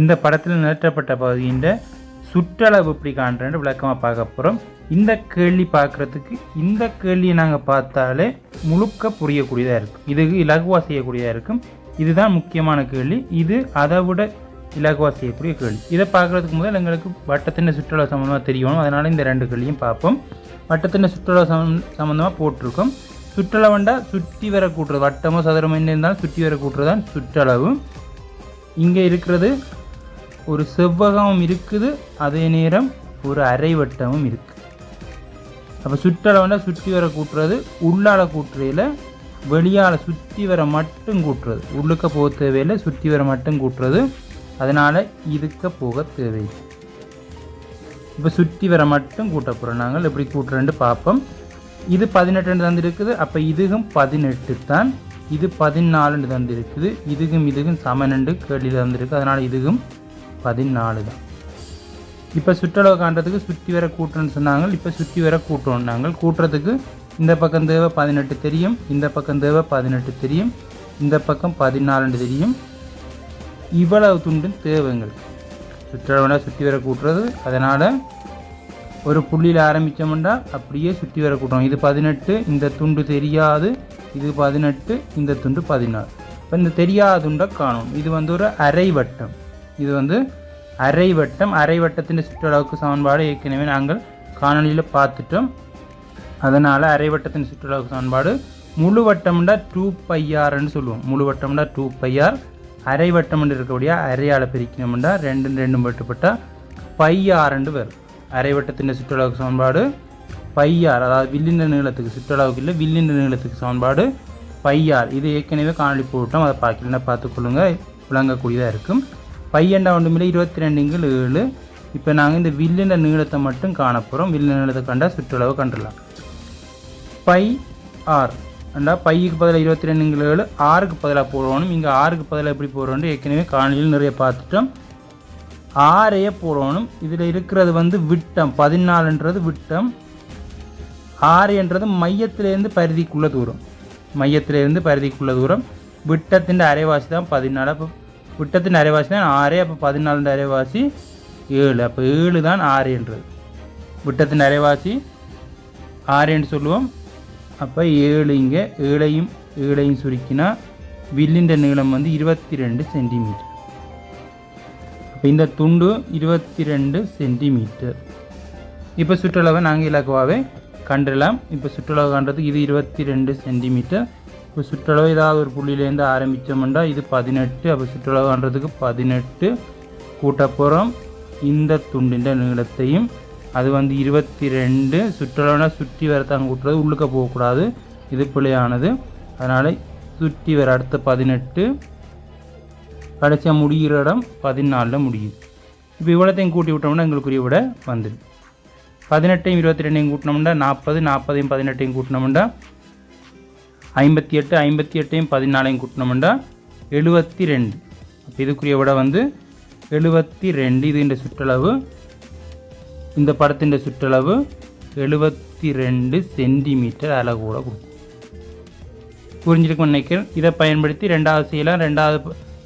இந்த படத்தில் நிறுத்தப்பட்ட பகுதியின் சுற்றளவு இப்படி காண்றேன்னு விளக்கமாக பார்க்க போகிறோம் இந்த கேள்வி பார்க்குறதுக்கு இந்த கேள்வியை நாங்கள் பார்த்தாலே முழுக்க புரியக்கூடியதாக இருக்கும். இதுக்கு இலகுவாக செய்யக்கூடியதாக இருக்கும். இதுதான் முக்கியமான கேள்வி. இது அதை விட இலகுவாக செய்யக்கூடிய கேள்வி. இதை பார்க்குறதுக்கு முதல் எங்களுக்கு வட்டத்தின் சுற்றுலா சம்மந்தமாக தெரியணும். அதனால் இந்த ரெண்டு கேள்வியும் பார்ப்போம். வட்டத்தின் சுற்றுலா சம் சம்மந்தமாக போட்டிருக்கோம். சுற்றளவுண்டா சுற்றி வர கூட்டுறது. வட்டமோ சதுரமோ என்ன இருந்தாலும் சுற்றி வர கூட்டுறது தான் சுற்றளவு. இங்கே இருக்கிறது ஒரு செவ்வகமும் இருக்குது அதே நேரம் ஒரு அரை வட்டமும் இருக்குது அப்போ சுற்றளவுனா சுற்றி வர கூட்டுறது உள்ளால கூட்டுறையில் வெளியால் சுற்றி வர மட்டும் கூட்டுறது. உள்ளுக்க போக தேவையில்லை சுற்றி வர மட்டும் கூட்டுறது. அதனால் இதுக்க போக தேவையில்லை. இப்போ சுற்றி வர மட்டும் கூட்ட போகிறோம் நாங்கள் எப்படி கூட்டுறேன்னு பார்ப்போம். இது பதினெட்டுன்னு தந்திருக்குது. அப்போ இதுகும் பதினெட்டு தான். இது பதினாலுன்னு தந்திருக்குது. இதுக்கும் இதுக்கும் சமனண்டு கேள்வியில் தந்திருக்கு. அதனால் இதுகும் பதினாலு தான். இப்போ சுற்றளவு காண்றதுக்கு சுற்றி வர கூட்டுறோன்னு சொன்னாங்க. இப்போ சுற்றி வர கூட்டணும் நாங்கள் கூட்டுறதுக்கு இந்த பக்கம் தேவை பதினெட்டு தெரியும் இந்த பக்கம் தேவை பதினெட்டு தெரியும் இந்த பக்கம் பதினாலுண்டு தெரியும். இவ்வளவு துண்டு தேவைங்கள். சுற்றளவுனா சுற்றி வர கூட்டுறது. அதனால் ஒரு புள்ளியில் ஆரம்பித்தோம்னா அப்படியே சுற்றி வர கூட்டுறோம் இது பதினெட்டு இந்த துண்டு தெரியாது. இது பதினெட்டு இந்த துண்டு பதினாறு இப்போ இந்த தெரியாத துண்டை காணும். இது வந்து ஒரு அரை வட்டம் இது வந்து அரை வட்டம் அரை வட்டத்தின் சுற்றளவுக்கு சமன்பாடு ஏற்கனவே நாங்கள் காணொலியில் பார்த்துட்டோம். அதனால் அரை வட்டத்தின் சுற்றளவுக்கு சமன்பாடு. முழு வட்டம்டா டூ பையார்ன்னு சொல்லுவோம். முழு வட்டம்டா டூ பையார் அரை வட்டம் இருக்கக்கூடிய அரையால் பிரிக்கணும்டா ரெண்டு ரெண்டும் வெட்டுப்பட்டால் பையாரண்டு வரும். அரை வட்டத்தின் சுற்றளவுக்கு சமன்பாடு பையார் அதாவது வில்லின்ற நீளத்துக்கு சுற்றளவுக்கு இல்லை வில்லின்ற நீளத்துக்கு சமன்பாடு பையார் இது ஏற்கனவே காணொலி போட்டோம். அதை பார்க்கலன்னா பார்த்துக்கொள்ளுங்க. விளங்கக்கூடியதாக இருக்கும். பையண்டா ஒன்றுமில்லை இருபத்தி ரெண்டுங்கள் ஏழு. இப்போ நாங்கள் இந்த வில்லின நீளத்தை மட்டும் காண போகிறோம் வில்லின நீளத்தை கண்டால் சுற்றளவு கண்டுடலாம் பை ஆர். அண்டா பைக்கு பதிலாக இருபத்தி ரெண்டுங்கள் ஏழு. ஆறுக்கு பதிலாக போடணும். இங்கே ஆறுக்கு பதிலாக எப்படி போடுறோன்னு ஏற்கனவே காணொலியில் நிறைய பார்த்துட்டோம். ஆறையே போடணும். இதில் இருக்கிறது வந்து விட்டம். பதினாலுன்றது விட்டம். ஆறு என்றது மையத்திலேருந்து பரிதிக்குள்ள தூரம். மையத்திலேருந்து பரிதிக்குள்ள தூரம். விட்டத்தின் அரைவாசி தான் பதினாலு. அப்போ விட்டத்தின் அரைவாசி தான் ஆறு அப்போ பதினாலு அரைவாசி ஏழு. அப்போ ஏழு தான் ஆறு என்றது விட்டத்தின் அரைவாசி ஆறு என்று சொல்லுவோம். அப்போ ஏழு இங்கே ஏழையும் ஏழையும் சுருக்கினா வில்லின்ற நீளம் வந்து இருபத்தி ரெண்டு சென்டிமீட்டர். அப்போ இந்த துண்டு இருபத்தி ரெண்டு சென்டிமீட்டர். இப்போ சுற்றளவை நாங்கள் இலக்குவாவே கண்டிடலாம் இப்போ சுற்றளவு காண்றதுக்கு இது இருபத்தி ரெண்டு சென்டிமீட்டர். இப்போ சுற்றளவு ஏதாவது ஒரு புள்ளியிலேருந்து ஆரம்பித்தோம்னா இது பதினெட்டு. அப்போ சுற்றளவுன்றதுக்கு பதினெட்டு. கூட்டப்புறம் இந்த துண்டின் நீளத்தையும் அது வந்து இருபத்தி ரெண்டு சுற்றளவுனா சுற்றி வரத்தான் கூட்டுறது உள்ளுக்க போகக்கூடாது. இது பிள்ளையானது அதனால் சுற்றி வர அடுத்த பதினெட்டு. கடைசியாக முடிகிற இடம் பதினாலில் முடியுது. இப்போ இவ்வளோத்தையும் கூட்டி விட்டோம்னா எங்களுக்குரிய விட வந்துடும் பதினெட்டையும் இருபத்தி ரெண்டையும் கூட்டினோம்னா நாற்பது நாற்பதையும் பதினெட்டையும் கூட்டினோம்னா ஐம்பத்தி எட்டு ஐம்பத்தி எட்டையும் பதினாலையும் கூட்டினோம்னா எழுபத்தி ரெண்டு. அப்போ இதுக்குரிய விட வந்து எழுபத்தி ரெண்டு. இது இந்த சுற்றளவு. இந்த படத்தின் சுற்றளவு எழுபத்தி ரெண்டு சென்டிமீட்டர் அளவோட கொடுக்கும். புரிஞ்சிருக்கும் நினைக்கிறேன்? இதை பயன்படுத்தி ரெண்டாவது செய்யலாம். ரெண்டாவது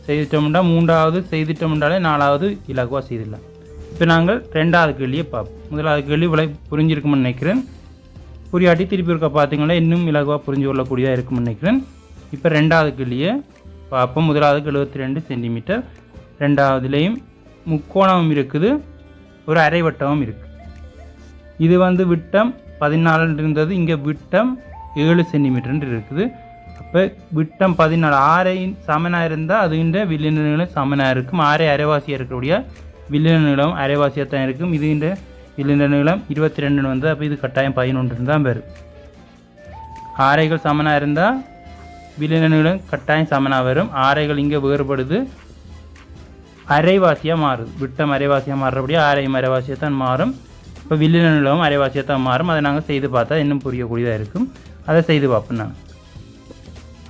செய்துட்டோம்னா மூன்றாவது செய்துட்டோம்னாலே நாலாவது இலகுவாக செய்திடலாம். இப்போ நாங்கள் ரெண்டாவது கேள்வியை பார்ப்போம். முதலாவது கேள்வி விளை புரிஞ்சிருக்கும்னு நினைக்கிறேன். புரியாட்டி திருப்பி இருக்க பார்த்தீங்கன்னா இன்னும் இலகுவாக புரிஞ்சு கொள்ளக்கூடியதாக இருக்கும்னு நினைக்கிறேன். இப்போ ரெண்டாவது கிளியே பார்ப்போம். முதலாவதுக்கு எழுபத்தி ரெண்டு சென்டிமீட்டர். ரெண்டாவதுலேயும் முக்கோணமும் இருக்குது. ஒரு அரை வட்டமும் இருக்குது இது வந்து விட்டம் பதினாலுன்னு இருந்தது. இங்கே விட்டம் ஏழு சென்டிமீட்டர்னு இருக்குது. அப்போ விட்டம் பதினாலு ஆறையின் சமனாக இருந்தால் அதுகின்ற வில்லின நீளம் சமனாக இருக்கும். ஆறை அரைவாசியாக இருக்கக்கூடிய வில்லின நீளம் அரைவாசியாக தான் இருக்கும் இதுகின்ற வில்லின நீளம் இருபத்தி ரெண்டுன்னு வந்து அப்போ இது கட்டாயம் பதினொன்று தான் வரும் ஆரைகள் சமனாக இருந்தால் வில்லின நீளம் கட்டாயம் சமனாக வரும். ஆரைகள் இங்கே வேறுபடுது. அரைவாசியாக மாறுது. விட்டம் அரைவாசியாக மாறுறபடியே ஆரையும் அரைவாசியாக தான் மாறும். இப்போ வில்லின நிலவும் அரைவாசியாக தான் மாறும். அதை நாங்கள் செய்து பார்த்தா இன்னும் புரியக்கூடியதாக இருக்கும். அதை செய்து பார்ப்போம் நாங்கள்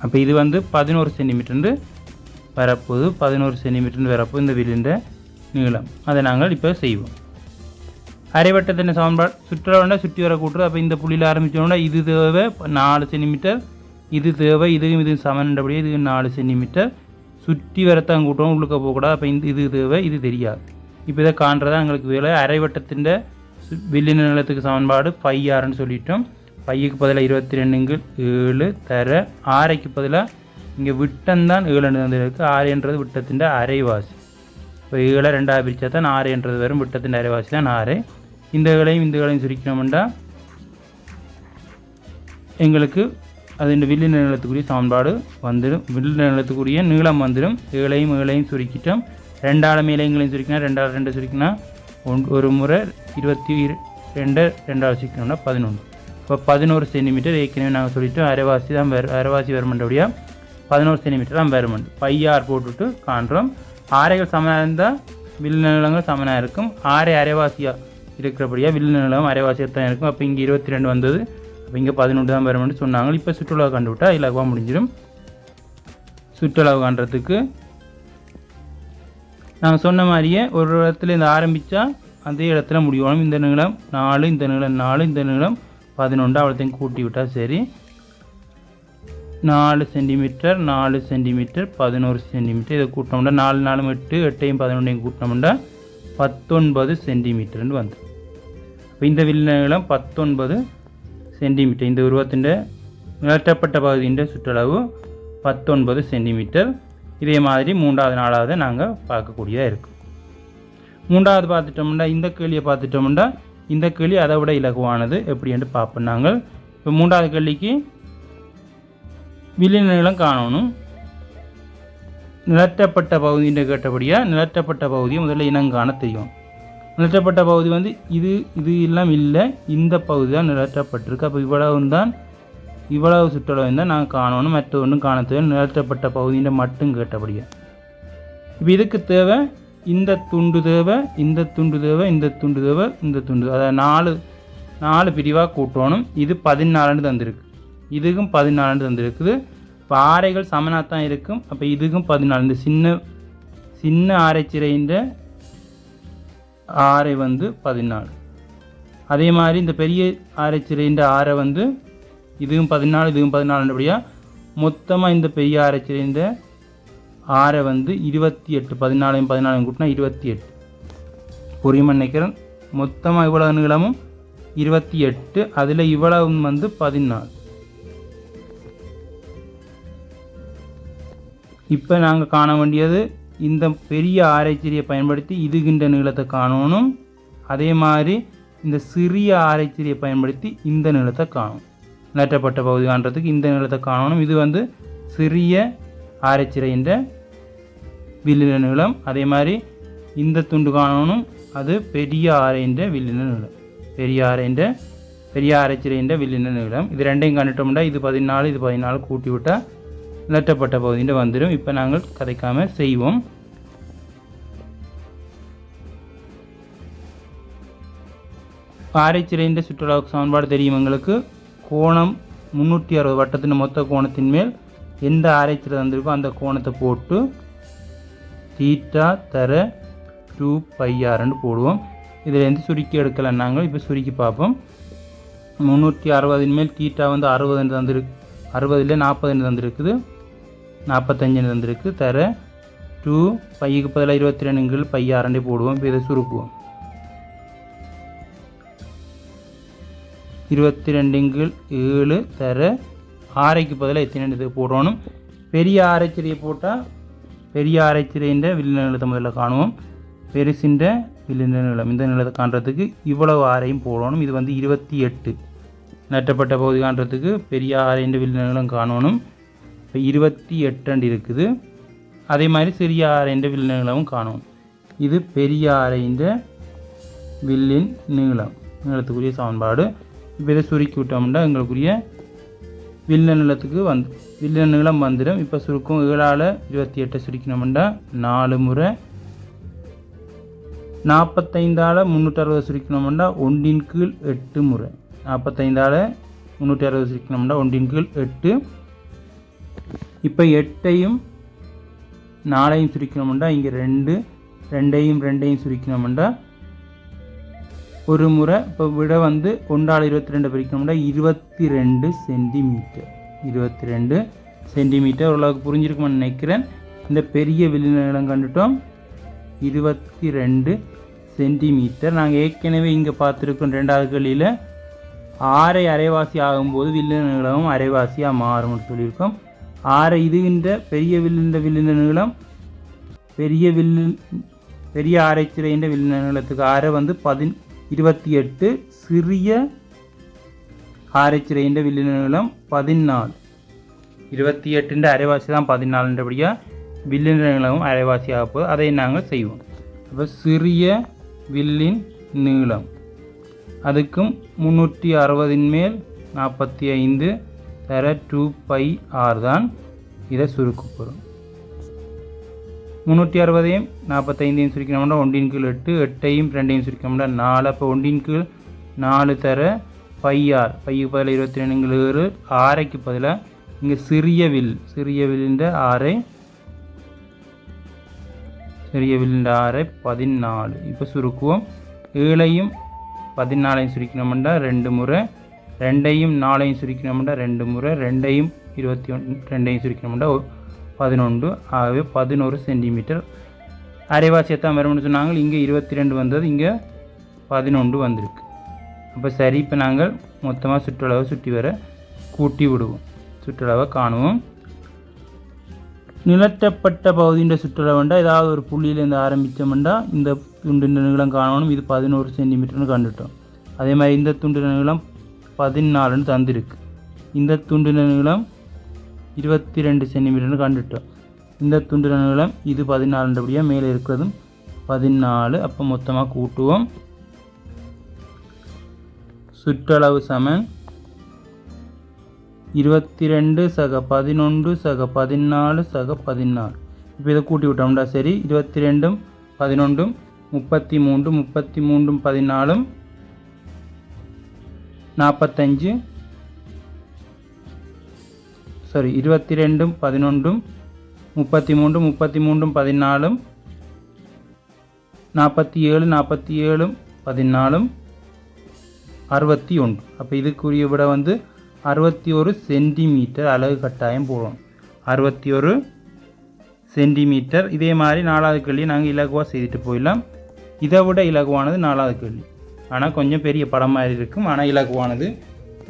அப்போ இது வந்து பதினோரு சென்டிமீட்டர்னு வரப்போது பதினோரு சென்டிமீட்டர்னு வரப்போ இந்த வில்லின்ற நீளம் அதை நாங்கள் இப்போ செய்வோம். அரைவட்டத்தின் சமன்பாடு சுற்றுலாண்டா சுற்றி வர கூட்டுறது அப்போ இந்த புள்ளியில் ஆரம்பித்தோன்னா இது தேவை நாலு சென்டிமீட்டர். இது தேவை இதுவும் இது சமன்றபடியே இது நாலு சென்டிமீட்டர். சுற்றி வரத்தான் கூட்டம் உள்ளுக்க போகக்கூடாது அப்போ இந்த இது தேவை இது தெரியாது. இப்போ இதை காண்றதா எங்களுக்கு வேலை. அரைவட்டத்தின் வில்லின நிலத்துக்கு சமன்பாடு பை ஆறுன்னு சொல்லிட்டோம். பையக்கு பதிலாக இருபத்தி ரெண்டுங்கு ஏழு தர. ஆரைக்கு பதிலாக இங்கே விட்டம்தான் ஏழுன்னு தந்திருக்கு. ஆறுன்றது விட்டத்தின் அரைவாசி. இப்போ ஏழை ரெண்டாக பிரித்தா தான் ஆறுன்றது வரும். விட்டத்தின் அரைவாசி தான் ஆறு இந்த ஏழையும் இந்த ஏழையும் சுருக்கணும்னா எங்களுக்கு அது இந்த வில்லு நிலத்துக்குரிய சமன்பாடு வந்துடும். வில்லு நிலத்துக்குரிய நீளம் வந்துடும். ஏழையும் ஏழையும் சுருக்கிட்டோம். ரெண்டாள் மேலைங்களையும் சுருக்கினா ரெண்டாள் ரெண்டு சுருக்கினா ஒன் ஒரு முறை இருபத்தி ரெண்டு ரெண்டாள் சுருக்கணும்னா பதினொன்று. இப்போ பதினோரு சென்டிமீட்டர் ஏற்கனவே நாங்கள் சொல்லிவிட்டோம் அரைவாசி தான் வேறு அரைவாசி வருமண்டபடியாக பதினோரு சென்டிமீட்டர் தான் வருமண்டு பையார் போட்டுவிட்டு காண்றோம். ஆரைகள் சமனாக இருந்தால் வில்லு நிலங்கள் சமனாக இருக்கும். ஆரை அரைவாசியாக இருக்கிறபடியாக வில்லு நிலம் அரைவாசியாக தான் இருக்கும்? அப்போ இங்கே இருபத்தி ரெண்டு வந்தது. அப்போ இங்கே பதினொன்று தான் வரும்னு சொன்னாங்க. இப்போ சுற்றுலா கண்டுவிட்டா இலகுவாக முடிஞ்சிடும். சுற்றுலா காண்றதுக்கு நாங்கள் சொன்ன மாதிரியே ஒரு இடத்துல இந்த ஆரம்பித்தா அதே இடத்துல முடியும் இந்த நிலம் நாலு இந்த நிலம் நாலு இந்த நிலம் பதினொன்று அவ்வளோத்தையும் கூட்டி விட்டால் சரி. நாலு சென்டிமீட்டர் நாலு சென்டிமீட்டர் பதினோரு சென்டிமீட்டர். இதை கூட்டினோம்னா நாலு நாலும் எட்டு எட்டையும் பதினொன்றையும் கூட்டினோம்னா பத்தொன்பது சென்டிமீட்டர்னு வந்து இப்போ இந்த வில் பத்தொன்பது சென்டிமீட்டர். இந்த உருவத்தின் நிலட்டப்பட்ட பகுதியின் சுற்றளவு பத்தொன்பது சென்டிமீட்டர். இதே மாதிரி மூன்றாவது நாளாவது நாங்கள் பார்க்கக்கூடியதாக இருக்கும் மூன்றாவது பார்த்துட்டோம்னா இந்த கேள்வியை பார்த்துட்டோம்னா இந்த கேள்வி அதை விட இலகுவானது எப்படின்ட்டு பார்ப்போம் நாங்கள். இப்போ மூன்றாவது கேள்விக்கு வில்லின் நீளம் காணணும். நிலட்டப்பட்ட பகுதின்னு கேட்டபடியாக நிலட்டப்பட்ட பகுதியை முதல்ல இனங்காண தெரியும். நிலட்டப்பட்ட பகுதி வந்து இது இது எல்லாம் இல்லை. இந்த பகுதி தான் நிலட்டப்பட்டிருக்கு அப்போ இவ்வளவு தான் இவ்வளவு சுற்றளவு தான் நான் காணணும். மற்ற ஒன்றும் காண நிலட்டப்பட்ட பகுதியின் மட்டும் கேட்டபடியாக இப்போ இதுக்கு தேவை இந்த துண்டு தேவை இந்த துண்டு தேவை இந்த துண்டு தேவை இந்த துண்டு அதாவது நாலு நாலு பிரிவாக கூட்டணும். இது பதினாலுன்னு தந்திருக்கு. இதுக்கும் பதினாலுன்னு தந்திருக்குது. இப்போ ஆரைகள் சமனாக தான் இருக்கும். அப்போ இதுக்கும் பதினாலு. இந்த சின்ன சின்ன ஆரைச்சிறைன்ற ஆரை வந்து பதினாலு. அதே மாதிரி இந்த பெரிய ஆரைச்சிறைன்ற ஆரை வந்து இதுவும் பதினாலு இதுவும் பதினாலுன்றபடியாக மொத்தமாக இந்த பெரிய ஆரைச்சிறைன்ற ஆரை வந்து இருபத்தி எட்டு பதினாலையும் பதினாலையும் கூட்டினா இருபத்தி எட்டு. புரியுமா நினைக்கிறேன்? மொத்தமாக இவ்வளவு நீளமும் இருபத்தி எட்டு அதில் இவ்வளவு வந்து பதினாலு. இப்போ நாங்கள் காண வேண்டியது இந்த பெரிய ஆராய்ச்சியை பயன்படுத்தி இதுகின்ற நீளத்தை காணணும். அதே மாதிரி இந்த சிறிய ஆராய்ச்சியை பயன்படுத்தி இந்த நீளத்தை காணும். நிலட்டப்பட்ட பகுதி காண்றதுக்கு இந்த நீளத்தை காணணும். இது வந்து சிறிய ஆராய்ச்சிரை என்ற வில்லின நீளம். அதே மாதிரி இந்த துண்டு காணணும். அது பெரிய ஆரைன்ற வில்லின நீளம். பெரிய ஆரைன்ற பெரிய ஆராய்ச்சிரை என்ற வில்லின நீளம். இது ரெண்டையும் கண்டுட்டோம்னா இது பதினாலு இது பதினாலு கூட்டி விட்டால் நிலட்டப்பட்ட பகுதியில் வந்துடும் இப்போ நாங்கள் கதைக்காமல் செய்வோம். ஆரைச்சிறைன்ற சுற்றுலாவுக்கு சமன்பாடு தெரியும் எங்களுக்கு. கோணம் முந்நூற்றி அறுபது வட்டத்தின் மொத்த கோணத்தின் மேல் எந்த ஆராய்ச்சியில் வந்திருக்கோ அந்த கோணத்தை போட்டு தீட்டா தர டூ பையாருன்னு போடுவோம். இதுலேருந்து சுருக்கி எடுக்கலாம் நாங்கள் இப்போ சுருக்கி பார்ப்போம். முந்நூற்றி அறுபதின் மேல் தீட்டா வந்து அறுபதுன்னு தந்திருக்கு அறுபதுல நாற்பதுன்னு தந்திருக்குது. நாற்பத்தஞ்சுன்னு தந்திருக்கு தர டூ பையுக்கு பதிலாக இருபத்தி ரெண்டுங்கள் பைய அரண்டை போடுவோம். இப்போ இதை சுருக்குவோம். இருபத்தி ரெண்டுங்கள் ஏழு தர ஆரைக்கு பதிலாக எத்தனை இது போடணும் பெரிய ஆரைச்சிறையை போட்டால் பெரிய ஆரைச்சிறைன்ற வில்லு நிலத்தை முதல்ல காணுவோம். பெருசின்ற வில்லு நிலம் இந்த நிலத்தை காண்றதுக்கு இவ்வளவு ஆரையும் போடணும். இது வந்து இருபத்தி எட்டு. நட்டப்பட்ட பகுதி காண்றதுக்கு பெரிய ஆரைன்ற வில்லு நிலம் காணணும். இப்போ இருபத்தி எட்டு இருக்குது. அதே மாதிரி சிறிய ஆரைன்ற வில் நீளமும் காணும். இது பெரிய ஆரைன்ற வில்லின் நீளம். நீளத்துக்குரிய சமன்பாடு. இப்போ இதை சுருக்கி விட்டோம்னா எங்களுக்குரிய வில்ல நிலத்துக்கு வந்து வில்ல நீளம் வந்துடும் இப்போ சுருக்கம் ஏழால் இருபத்தி எட்டை சுருக்கினோம்னா நாலு முறை. நாற்பத்தைந்தால் முந்நூற்றி அறுபது சுருக்கினோம்னா ஒன்றின் கீழ் எட்டு முறை. நாற்பத்தைந்தால் முந்நூற்றி அறுபது சுருக்கினோம்னா ஒன்றின் கீழ் எட்டு இப்போ எட்டையும் நாலையும் சுருக்கணும்டா இங்கே ரெண்டு ரெண்டையும் ரெண்டையும் சுருக்கணும்டா ஒரு முறை இப்போ விட வந்து ஒன்றால் இருபத்தி ரெண்டு பிரிக்கணும்டா இருபத்தி ரெண்டு சென்டிமீட்டர். இருபத்தி ரெண்டு சென்டிமீட்டர் ஓரளவுக்கு புரிஞ்சிருக்குமான்னு நினைக்கிறேன். இந்த பெரிய வில்லின் கண்டுட்டோம். இருபத்தி ரெண்டு சென்டிமீட்டர். நாங்கள் ஏற்கனவே இங்கே பார்த்துருக்கோம் ரெண்டாவது கல்லியில் ஆறை அரைவாசி ஆகும்போது வில்லின் அரைவாசியாக மாறும்னு சொல்லியிருக்கோம். ஆற இதுகின்ற பெரிய வில்லின்ற வில்லின நீளம் பெரிய வில்லு பெரிய ஆரைச்சிறைன்ற வில்லின நீளத்துக்கு வந்து பதின் இருபத்தி எட்டு சிறிய ஆரைச்சிறைன்ற வில்லின நீளம் பதினாலு. இருபத்தி எட்டுன்ற அரைவாசி தான் பதினாலுன்றபடியாக வில்லின் நீளமும் அரைவாசி ஆக போகுது. அதை நாங்கள் செய்வோம். அப்போ சிறிய வில்லின் நீளம். அதுக்கும் முந்நூற்றி அறுபதின் மேல் நாற்பத்தி ஐந்து தர டூ பை ஆர் தான் இதை சுருக்க போகிறோம் முந்நூற்றி அறுபதையும் நாற்பத்தைந்தையும் சுருக்கணும்னா ஒன்றின் கீழ் எட்டு எட்டையும் ரெண்டையும் சுருக்கணும்னா நாலு. அப்போ ஒன்றின் கீழ் நாலு தர பை ஆர் பைக்கு பதில் இருபத்தி ரெண்டு ஏழு ஆரைக்கு பதிலாக இங்கே சிறிய வில். சிறிய வில்லின்ற ஆரை சிறிய வில்லின்ற ஆரை பதினாலு. இப்போ சுருக்குவோம். ஏழையும் பதினாலையும் சுருக்கணும்னா ரெண்டு முறை ரெண்டையும் நாலையும் சுருக்கணும்னா ரெண்டு முறை ரெண்டையும் இருபத்தி ஒன் ரெண்டையும் சுருக்கணும்னா பதினொன்று. ஆகவே பதினோரு சென்டிமீட்டர். அரைவாசியத்தான் வரும்னு சொன்னாங்க. இங்கே இருபத்தி ரெண்டு வந்தது இங்கே பதினொன்று வந்திருக்கு. அப்போ சரி இப்போ நாங்கள் மொத்தமாக சுற்றளவை சுற்றி வர கூட்டி விடுவோம். சுற்றளவை காணுவோம். நிலட்டப்பட்ட பகுதியின் சுற்றளவுண்டா ஏதாவது ஒரு புள்ளியிலேருந்து ஆரம்பித்தோம்னா இந்த துண்டு நீளம் காணணும். இது பதினோரு சென்டிமீட்டர்னு கண்டுட்டோம். அதே மாதிரி இந்த துண்டு நீளம் பதினாலுன்னு தந்திருக்கு. இந்த துண்டின நீளம் இருபத்தி ரெண்டு சென்டிமீட்டர்னு கண்டுட்டோம். இந்த துண்டின நீளம் இது பதினாலுன்றபடியாக மேலே இருக்கிறதும் பதினாலு. அப்போ மொத்தமாக கூட்டுவோம். சுற்றளவு சமன் இருபத்தி ரெண்டு சக பதினொன்று சக பதினாலு சக பதினாலு இப்போ இதை கூட்டி விட்டோம்டா சரி. இருபத்தி ரெண்டும் பதினொன்றும் முப்பத்தி மூன்று முப்பத்தி மூன்றும் பதினாலும் நாற்பத்தஞ்சு சாரி இருபத்தி ரெண்டும் பதினொன்றும் முப்பத்தி மூன்றும் முப்பத்தி மூன்றும் பதினாலும் நாற்பத்தி ஏழு நாற்பத்தி ஏழும் பதினாலும் அறுபத்தி ஒன்று அப்போ இதுக்குரிய விட வந்து அறுபத்தி ஒரு சென்டிமீட்டர் அலகு கட்டாயம் போடுவோம். அறுபத்தி ஒரு சென்டிமீட்டர். இதே மாதிரி நாலாவது கேள்வி நாங்கள் இலகுவாக செய்துட்டு போயிடலாம். இதை விட இலகுவானது நாலாவது கேள்வி. ஆனால் கொஞ்சம் பெரிய படம் மாதிரி இருக்கும். ஆனால் இலகுவானது.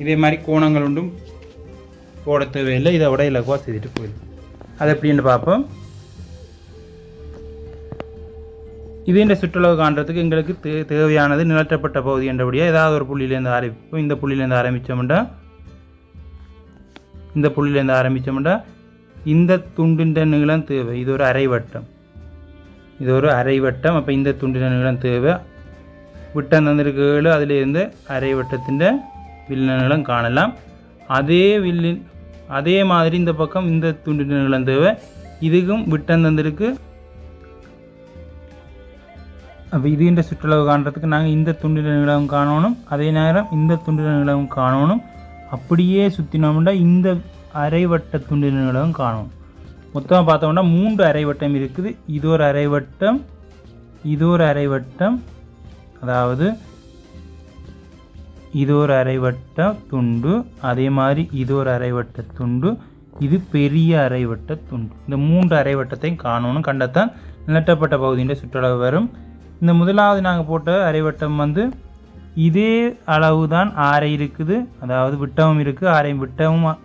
இதே மாதிரி கோணங்கள் ஒன்றும் போட தேவையில்லை. இதை விட இலகுவாக செய்துட்டு போயிடும். அது எப்படின்னு பார்ப்போம். இது இந்த சுற்றுலவு காண்றதுக்கு எங்களுக்கு தே தேவையானது நிலற்றப்பட்ட பகுதி என்றபடியாக ஏதாவது ஒரு புள்ளியிலேருந்து ஆரம்பிப்போம். இந்த புள்ளியிலேருந்து ஆரம்பித்தோம்னா இந்த புள்ளியிலேருந்து ஆரம்பித்தோம்னா இந்த துண்டின் நீளம் தேவை. இது ஒரு அரை வட்டம் இது ஒரு அரை வட்டம் அப்போ இந்த துண்டின் நீளம் தேவை. விட்டம் தந்திருக்கு அதிலிருந்து அரை வட்டத்தின் நீளம் காணலாம். அதே வில்லின் அதே மாதிரி இந்த பக்கம் இந்த துண்டின் தேவை. இதுக்கும் விட்டம் தந்திருக்கு அப்போ இதுன்ற சுற்றுலாவை காண்றதுக்கு நாங்கள் இந்த துண்டின நிலவும் காணணும். அதே நேரம் இந்த துண்டின நிலவும் காணணும். அப்படியே சுற்றினோம்னா இந்த அரைவட்ட துண்டின நிலவும் காணணும் மொத்தமாக பார்த்தோம்னா மூன்று அரைவட்டம் இருக்குது. இது ஒரு அரைவட்டம் இது ஒரு அரைவட்டம் அதாவது இது ஒரு அரைவட்ட துண்டு அதே மாதிரி இது ஒரு அரைவட்ட துண்டு இது பெரிய அரைவட்ட துண்டு. இந்த மூன்று அரைவட்டத்தையும் காணணும். கண்டத்தான் நிலட்டப்பட்ட பகுதியின் சுற்றளவு வரும். இந்த முதலாவது நாங்கள் போட்ட அரைவட்டம் வந்து இதே அளவு தான் ஆரை இருக்குது. அதாவது விட்டமும் இருக்குது ஆரையும் விட்டமும்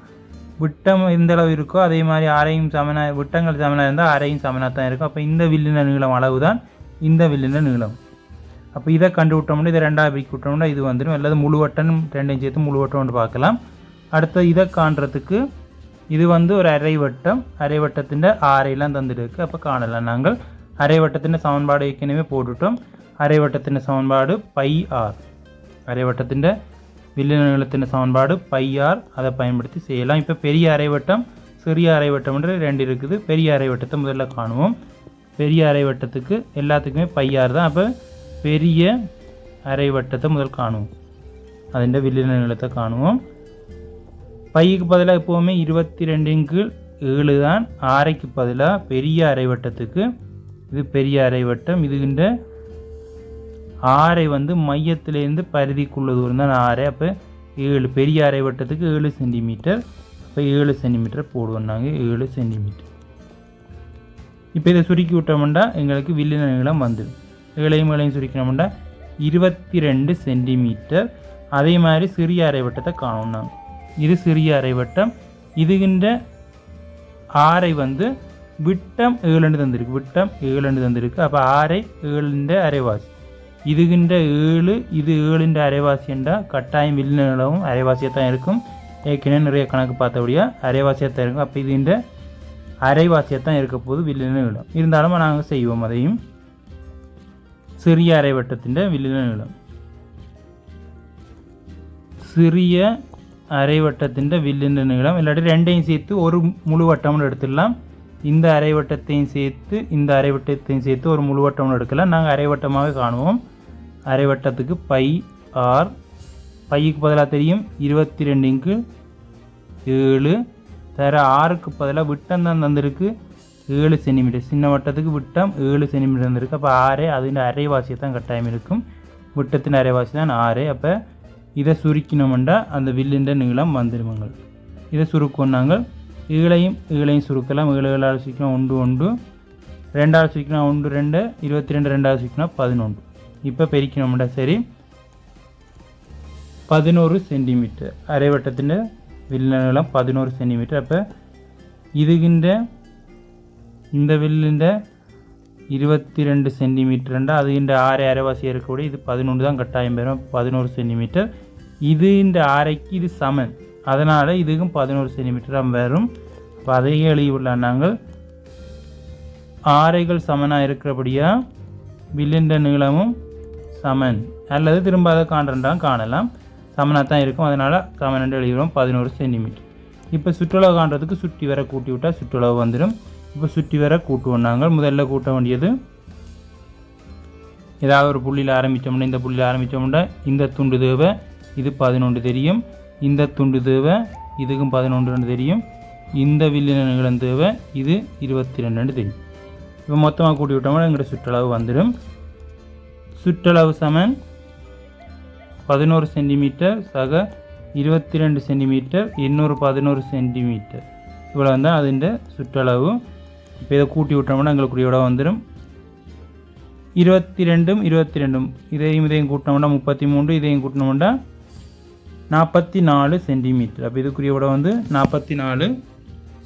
விட்டம் எந்த அளவு இருக்கோ அதே மாதிரி ஆரையும் சமனா விட்டங்கள் சமனாக இருந்தால் ஆரையும் சமனாக தான் இருக்கும். அப்போ இந்த வில்லின நீளம் அளவு தான் இந்த வில்லின நீளம். அப்போ இதை கண்டு விட்டோம்னா இதை ரெண்டாக பிரிக்க விட்டோம்னா இது வந்துடும் அல்லது முழுவட்டன் ரெண்டையும் சேர்த்து முழுவட்டம்னு பார்க்கலாம். அடுத்த இதை காண்றதுக்கு இது வந்து ஒரு அரைவட்டம் வட்டம். அரை வட்டத்தின் ஆரையெல்லாம் தந்துருக்கு. அப்போ காணலாம் நாங்கள். அரை வட்டத்தின் சமன்பாடு ஏற்கனவே போட்டுட்டோம். அரை வட்டத்தின் சமன்பாடு பை ஆர். அரை வட்டத்தின் சமன்பாடு பை ஆர். அதை பயன்படுத்தி செய்யலாம். இப்போ பெரிய அரைவட்டம் சிறிய அரைவட்டம் என்று ரெண்டு இருக்குது. பெரிய அரைவட்டத்தை முதல்ல காணுவோம். பெரிய அரைவட்டத்துக்கு எல்லாத்துக்குமே பையார் தான். அப்போ பெரிய അരവട്ടത്തെ முதல் காணுவோம். അതിൻ്റെ വലിയ நிலத்தை കാണുவோம் பையக்கு பதிலாக எப்போவுமே இருபத்தி ரெண்டுங்க கீழ் ஏழு தான். அரைக்கு பதிலாக பெரிய அரைவட்டத்துக்கு இது பெரிய அரைவட்டம் இதுகின்ற ஆரை வந்து மையத்திலேருந்து பரிதிக்குள்ள தூரம் தான் ஆறை அப்போ ஏழு பெரிய அரைவட்டத்துக்கு ஏழு சென்டிமீட்டர். அப்போ ஏழு சென்டிமீட்டர் போடுவோம் நாங்கள் ஏழு சென்டிமீட்டர். இப்போ இதை சுருக்கி விட்டோம்னா எங்களுக்கு வில்லின நீளம் வந்துடும். ஏழையும் ஏழையும் சுருக்கினோம்னா இருபத்தி ரெண்டு சென்டிமீட்டர். அதே மாதிரி சிறிய அரைவட்டத்தை காணும் நாங்கள் இது சிறிய அரைவட்டம் இதுகின்ற ஆரை வந்து விட்டம் ஏழுண்டு தந்திருக்கு. விட்டம் ஏழுண்டு தந்திருக்கு. அப்போ ஆரை ஏழுன்ற அரைவாசி. இதுகின்ற ஏழு இது ஏழுன்ற அரைவாசி என்றால் கட்டாயம் வில்லின நீளமும் அரைவாசியாக தான் இருக்கும். ஏற்கனவே நிறைய கணக்கு பார்த்தபடியா அரைவாசியாக தான் இருக்கும். அப்போ இதுகின்ற அரைவாசியாக தான் இருக்க போது வில்லின நீளம் இருந்தாலும் நாங்கள் செய்வோம் அதையும். சிறிய அரைவட்டத்தின் வில்லின நீளம் சிறிய அரைவட்டத்தின் வில்லின நீளம் இல்லாட்டி ரெண்டையும் சேர்த்து ஒரு முழு வட்டம்னு எடுத்துடலாம். இந்த அரைவட்டத்தையும் சேர்த்து இந்த அரைவட்டத்தையும் சேர்த்து ஒரு முழு வட்டம்னு எடுக்கலாம். நாங்கள் அரைவட்டமாக காணுவோம். அரைவட்டத்துக்கு பை ஆர் பைக்கு பதிலாக தெரியும். இருபத்தி ரெண்டுக்கு ஏழு. தர ஆறுக்கு பதிலாக விட்டம் தான் தந்திருக்கு. ஏழு சென்டிமீட்டர். சின்ன வட்டத்துக்கு விட்டம் ஏழு சென்டிமீட்டர் இருந்திருக்கு. அப்போ ஆறு அதின் அரைவாசி தான் கட்டாயம் இருக்கும். விட்டத்தின் அரைவாசி தான் ஆறு. அப்போ இதை சுருக்கினோம்டா அந்த வில்லின்ற நீளம் வந்துடுவாங்க இதை சுருக்குவோம் நாங்கள். ஈழையும் ஈழையும் சுருக்கலாம். ஏழு ஏழாவது சுருக்கலாம் ஒன்று ஒன்று. ரெண்டாவது சுருக்கினா ஒன்று ரெண்டு. இருபத்தி ரெண்டு ரெண்டாவது சுருக்கினா பதினொன்று. இப்போ பெருக்கினோம்டா சரி. பதினோரு சென்டிமீட்டர். அரைவட்டத்தின் வில்ல நீளம் பதினோரு சென்டிமீட்டர். அப்போ இதுகின்ற இந்த வில்லின்ற இருபத்தி ரெண்டு சென்டிமீட்டர்ண்டா இந்த ஆறு அரைவாசி இருக்கக்கூடிய இது பதினொன்று தான் கட்டாயம் பெறும் பதினோரு சென்டிமீட்டர். இது இந்த ஆரைக்கு இது சமன். அதனால் இதுக்கும் பதினோரு சென்டிமீட்டர் வரும். அப்போ அதையே எழுதியுள்ள நாங்கள் ஆரைகள் சமனாக இருக்கிறபடியாக வில்லின்ற நீளமும் சமன். அல்லது திரும்ப அதை காண்றான் காணலாம். சமனாக தான் இருக்கும். அதனால் சமன் என்று எழுதிவிடும் பதினோரு சென்டிமீட்டர். இப்போ சுற்றுலா காண்றதுக்கு சுற்றி வர கூட்டி விட்டால் சுற்றுலா வந்துடும் இப்போ சுற்றி வர கூட்டுவோம் நாங்கள் முதல்ல கூட்ட வேண்டியது ஏதாவது ஒரு புள்ளியில் ஆரம்பித்தோம்னா இந்த புள்ளியில் ஆரம்பித்தோம்னா இந்த துண்டு தேவை இது பதினொன்று தெரியும். இந்த துண்டு தேவை இதுக்கும் பதினொன்று தெரியும். இந்த வில்லின தேவை இது இருபத்தி ரெண்டு தெரியும். இப்போ மொத்தமாக கூட்டி விட்டோம்னா எங்களோட சுற்றளவு வந்துடும். சுற்றளவு சமன் பதினோரு சென்டிமீட்டர் சக இருபத்தி ரெண்டு சென்டிமீட்டர் இன்னொரு பதினோரு சென்டிமீட்டர். இவ்வளோ தான் அதிൻ്റെ சுற்றளவு. இப்போ இதை கூட்டி விட்டோம்னா எங்களுக்கு இவ்வளோ வந்துடும் இருபத்தி ரெண்டும் இருபத்தி ரெண்டும் இதையும் இதையும் கூட்டினோம்னா முப்பத்தி மூன்று இதையும் கூட்டினோம்னா நாற்பத்தி நாலு சென்டிமீட்டர். அப்போ இதுக்குரிய விட வந்து நாற்பத்தி நாலு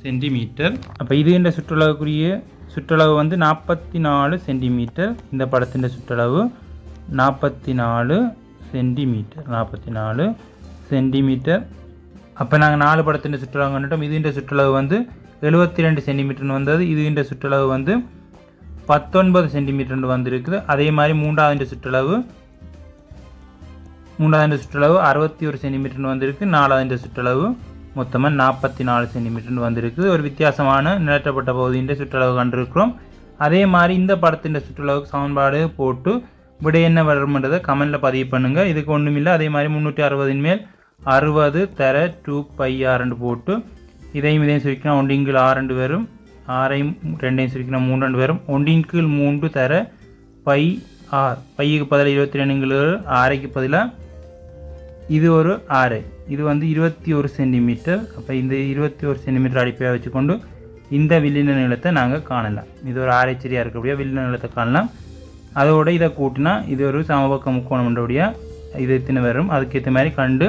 சென்டிமீட்டர். அப்போ இது என்ற சுற்றளவுக்குரிய சுற்றளவு வந்து நாற்பத்தி நாலு சென்டிமீட்டர். இந்த படத்தின் சுற்றளவு நாற்பத்தி நாலு சென்டிமீட்டர். நாற்பத்தி நாலு சென்டிமீட்டர். அப்போ நாங்கள் நாலு படத்தின் சுற்றளவு கண்டுட்டோம். இதுன்ற சுற்றளவு வந்து எழுபத்தி ரெண்டு சென்டிமீட்டர்னு வந்தது. இதுன்ற சுற்றளவு வந்து பத்தொன்பது சென்டிமீட்டர்னு வந்திருக்குது. அதே மாதிரி மூன்றாவது சுற்றளவு மூன்றாவது சுற்றளவு அறுபத்தி ஒரு சென்டிமீட்டர்னு வந்திருக்கு. நாலாவது சுற்றளவு மொத்தமாக நாற்பத்தி நாலு சென்டிமீட்டர்னு வந்திருக்குது. ஒரு வித்தியாசமான நிலற்றப்பட்ட பகுதியின் சுற்றளவு கண்டிருக்கிறோம். அதே மாதிரி இந்த படத்தின் சுற்றளவுக்கு சமன்பாடு போட்டு விடை என்ன வரும்ன்றதை கமெண்டில் பதிவு பண்ணுங்கள் இதுக்கு ஒன்றும் இல்லை அதே மாதிரி முந்நூற்றி அறுபதின் மேல் அறுபது தர டூ பை ஆறுண்டு போட்டு இதையும் இதையும் சுருக்கினா ஒன்றின் கீழ் ஆறு ரெண்டு வரும். ஆறையும் ரெண்டையும் சுருக்கினா மூன்று ரெண்டு வரும். ஒன்றின் கீழ் மூன்று தர பை ஆர் பையுக்கு பதிலாக இருபத்தி ரெண்டுங்கிற ஆறைக்கு பதிலாக இது ஒரு ஆறு. இது வந்து இருபத்தி ஒரு சென்டிமீட்டர். அப்போ இந்த இருபத்தி ஒரு சென்டிமீட்டர் அடிப்பையாக வச்சுக்கொண்டு இந்த வில்லின நிலத்தை நாங்கள் காணலாம். இது ஒரு ஆரைச்சரியாக இருக்கக்கூடிய வில்லின நிலத்தை காணலாம். அதோட இதை கூட்டினா இது ஒரு சமபக்க முக்கோணம்ன்றபடியாக இது எத்தனை வரும்? அதுக்கேற்ற மாதிரி கண்டு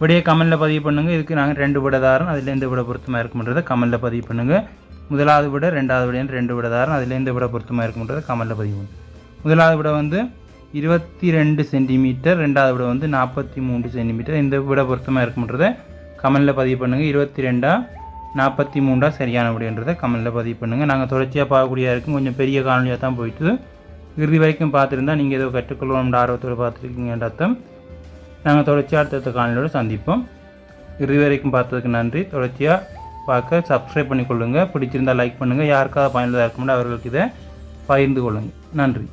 விடையை கமெண்டில் பதிவு பண்ணுங்கள் இதுக்கு நாங்கள் ரெண்டு விடதாரம் அதில் எந்த விட பொருத்தமாக இருக்கும்ன்றதை கமெண்டில் பதிவு பண்ணுங்கள் முதலாவது விட ரெண்டாவது விட ரெண்டு விடதாரம் அதில் எந்த விட பொருத்தமாக இருக்கும்ன்றதை கமெண்டில் பதிவு பண்ணுங்கள் முதலாவது விட வந்து இருபத்தி ரெண்டு சென்டிமீட்டர் ரெண்டாவது விட வந்து நாற்பத்தி மூன்று சென்டிமீட்டர் இந்த விட பொருத்தமாக இருக்கும்ன்றதை கமெண்டில் பதிவு பண்ணுங்கள் இருபத்தி ரெண்டா நாற்பத்தி மூன்றா சரியான விடைன்றதை கமெண்டில் பதிவு பண்ணுங்கள் நாங்கள் தொடர்ச்சியாக பார்க்கக்கூடிய இருக்கும் கொஞ்சம் பெரிய காணொலியாக தான் போயிட்டு இறுதி வரைக்கும் பார்த்துருந்தா நீங்கள் ஏதோ கற்றுக்கொள்ளணும்ன்ற ஆர்வத்தோடு பார்த்துருக்கீங்கன்ற அர்த்தம். நாங்கள் தொடர்ச்சியாக அடுத்தடுத்த காணொலியோடு சந்திப்போம். இறுதி வரைக்கும் பார்த்ததுக்கு நன்றி. தொடர்ச்சியாக பார்க்க சப்ஸ்கிரைப் பண்ணிக்கொள்ளுங்கள் பிடிச்சிருந்தால் லைக் பண்ணுங்கள் யாருக்காவது பயனுள்ளதாக இருக்கும்னா அவர்களுக்கு இதை பகிர்ந்து கொள்ளுங்கள் நன்றி.